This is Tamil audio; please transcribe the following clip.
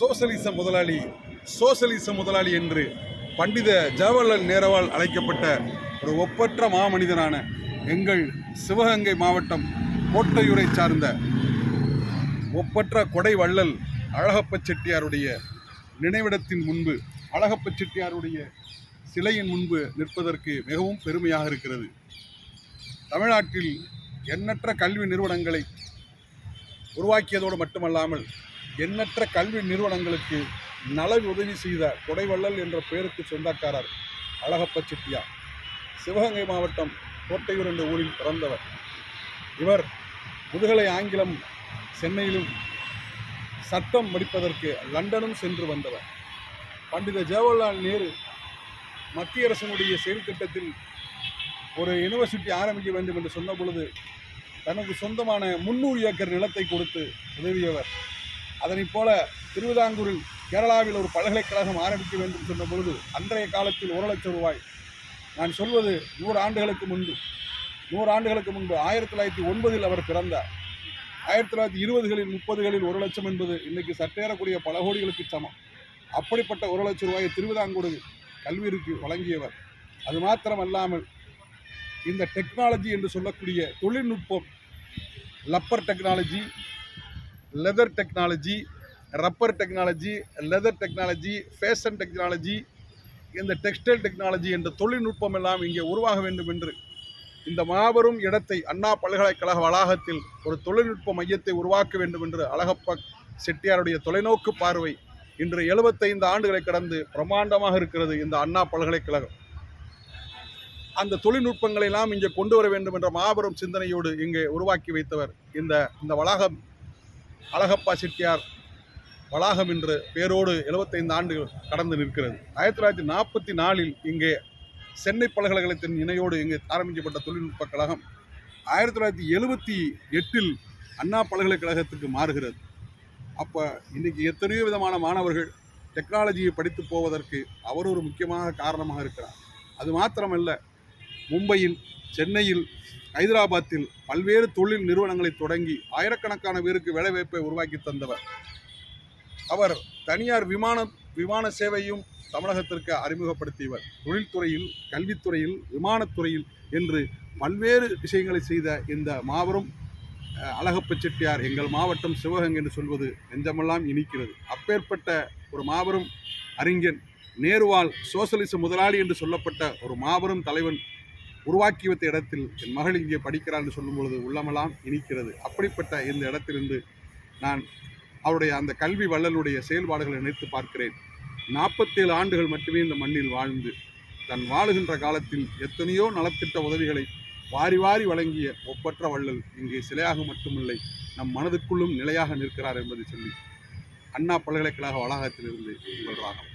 சோசலிச முதலாளி சோசலிச முதலாளி என்று பண்டித ஜவஹர்லால் நேருவால் அழைக்கப்பட்ட ஒரு ஒப்பற்ற மாமனிதனான எங்கள் சிவகங்கை மாவட்டம் கோட்டையூரை சார்ந்த ஒப்பற்ற கொடை வள்ளல் அழகப்ப செட்டியாருடைய நினைவிடத்தின் முன்பு அழகப்ப செட்டியாருடைய சிலையின் முன்பு நிற்பதற்கு மிகவும் பெருமையாக இருக்கிறது. தமிழ்நாட்டில் எண்ணற்ற கல்வி நிறுவனங்களை உருவாக்கியதோடு மட்டுமல்லாமல் எண்ணற்ற கல்வி நிறுவனங்களுக்கு நல உதவி செய்த கொடைவள்ளல் என்ற பெயருக்கு சொந்தக்காரர் அழகப்ப செட்டியார். சிவகங்கை மாவட்டம் கோட்டையூர் என்ற ஊரில் பிறந்தவர். இவர் முதுகலை ஆங்கிலம் சென்னையிலும் சட்டம் படிப்பதற்கு லண்டனும் சென்று வந்தவர். பண்டித ஜவஹர்லால் நேரு மத்திய அரசினுடைய செயல் திட்டத்தில் ஒரு யூனிவர்சிட்டி ஆரம்பிக்க வேண்டும் என்று சொன்ன பொழுது தனக்கு சொந்தமான முன்னூறு ஏக்கர் நிலத்தை கொடுத்து உதவியவர். அதனைப் போல திருவிதாங்கூரில் கேரளாவில் ஒரு பல்கலைக்கழகம் ஆரம்பிக்க வேண்டும் சொன்ன பொழுது அன்றைய காலத்தில் ஒரு லட்சம் ரூபாய். நான் சொல்வது நூறு ஆண்டுகளுக்கு முன்பு. நூறு ஆண்டுகளுக்கு முன்பு ஆயிரத்தி தொள்ளாயிரத்தி ஒன்பதில் அவர் பிறந்தார். ஆயிரத்தி தொள்ளாயிரத்தி இருபதுகளில் முப்பதுகளில் ஒரு லட்சம் என்பது இன்றைக்கு சற்றேறக்கூடிய பல கோடிகளுக்கு சமம். அப்படிப்பட்ட ஒரு லட்சம் ரூபாயை திருவிதாங்கூர் கல்விக்கு வழங்கியவர். அது மாத்திரமல்லாமல் இந்த டெக்னாலஜி என்று சொல்லக்கூடிய தொழில்நுட்பம் rubber technology leather technology rubber technology leather technology fashion technology இந்த டெக்ஸ்டைல் டெக்னாலஜி என்ற தொழில்நுட்பம் எல்லாம் இங்கே உருவாக வேண்டும் என்று இந்த மாபெரும் இடத்தை அண்ணா பல்கலைக்கழக வளாகத்தில் ஒரு தொழில்நுட்ப மையத்தை உருவாக்க வேண்டும் என்று அழகப்ப செட்டியாருடைய தொலைநோக்கு பார்வை இன்று எழுபத்தைந்து ஆண்டுகளை கடந்து பிரம்மாண்டமாக இருக்கிறது இந்த அண்ணா பல்கலைக்கழகம். அந்த தொழில்நுட்பங்களை எல்லாம் இங்கே கொண்டு வர வேண்டும் என்ற மாபெரும் சிந்தனையோடு இங்கே உருவாக்கி வைத்தவர் இந்த இந்த வளாகம் அழகப்பா செட்டியார் வளாகம் என்ற பேரோடு 75 ஆண்டுகள் கடந்து நிற்கிறது. ஆயிரத்தி தொள்ளாயிரத்தி நாற்பத்தி நாலில் இங்கே சென்னை பல்கலைக்கழகத்தின் இணையோடு இங்கே ஆரம்பிக்கப்பட்ட தொழில்நுட்ப கழகம் ஆயிரத்தி தொள்ளாயிரத்தி எழுபத்தி எட்டில் அண்ணா பல்கலைக்கழகத்துக்கு மாறுகிறது. அப்போ இன்னைக்கு எத்தனையோ விதமான மாணவர்கள் டெக்னாலஜியை படித்து போவதற்கு அவர் ஒரு முக்கியமாக காரணமாக இருக்கிறார். அது மாத்திரமல்ல மும்பையில் சென்னையில் ஹைதராபாத்தில் பல்வேறு தொழில் நிறுவனங்களை தொடங்கி ஆயிரக்கணக்கான பேருக்கு வேலைவாய்ப்பை உருவாக்கி தந்தவர். அவர் தனியார் விமான விமான சேவையும் தமிழகத்திற்கு அறிமுகப்படுத்தியவர். தொழில்துறையில் கல்வித்துறையில் விமானத்துறையில் என்று பல்வேறு விஷயங்களை செய்த இந்த மாபெரும் அழகப்ப செட்டியார் எங்கள் மாவட்டம் சிவகங்கை என்று சொல்வது நெஞ்சமெல்லாம் இனிக்கிறது. அப்பேற்பட்ட ஒரு மாபெரும் அறிஞன் நேருவால் சோசலிச முதலாளி என்று சொல்லப்பட்ட ஒரு மாபெரும் தலைவன் உருவாக்கி வைத்த இடத்தில் என் மகள் இங்கே படிக்கிறான்னு சொல்லும் பொழுது உள்ளமெல்லாம் இனிக்கிறது. அப்படிப்பட்ட இந்த இடத்திலிருந்து நான் அவருடைய அந்த கல்வி வள்ளலுடைய செயல்பாடுகளை நினைத்து பார்க்கிறேன். நாற்பத்தேழு ஆண்டுகள் மட்டுமே இந்த மண்ணில் வாழ்ந்து தன் வாழுகின்ற காலத்தில் எத்தனையோ நலத்திட்ட உதவிகளை வாரி வாரி வழங்கிய ஒப்பற்ற வள்ளல் இங்கே சிலையாக மட்டுமில்லை நம் மனதுக்குள்ளும் நிலையாக நிற்கிறார் என்பதை சொல்லி அண்ணா பல்கலைக்கழக வளாகத்திலிருந்து உங்கள் ராகம்.